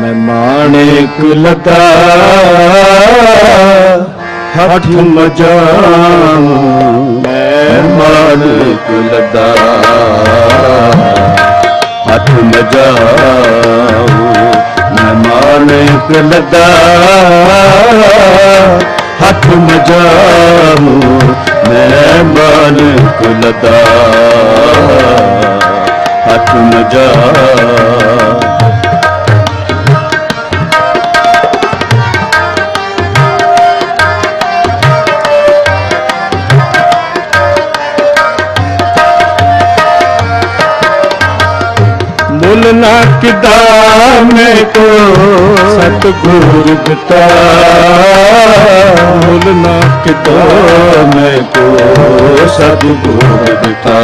मैं माणिक लता हठ मज़ा मैं माणिक लता हठ मैं माणिक लता हठ मज़ा मैं माणिक लता हठ मज़ा ਮੁੱਲ ਨਾ ਕਿਦਾ ਮੈਂ ਕੋ ਸਤਗੁਰ ਦਿੱਤਾ। ਮੁੱਲ ਨਾ ਕਿਦਾ ਮੈਂ ਕੋ ਸਤਗੁਰ ਦਿੱਤਾ।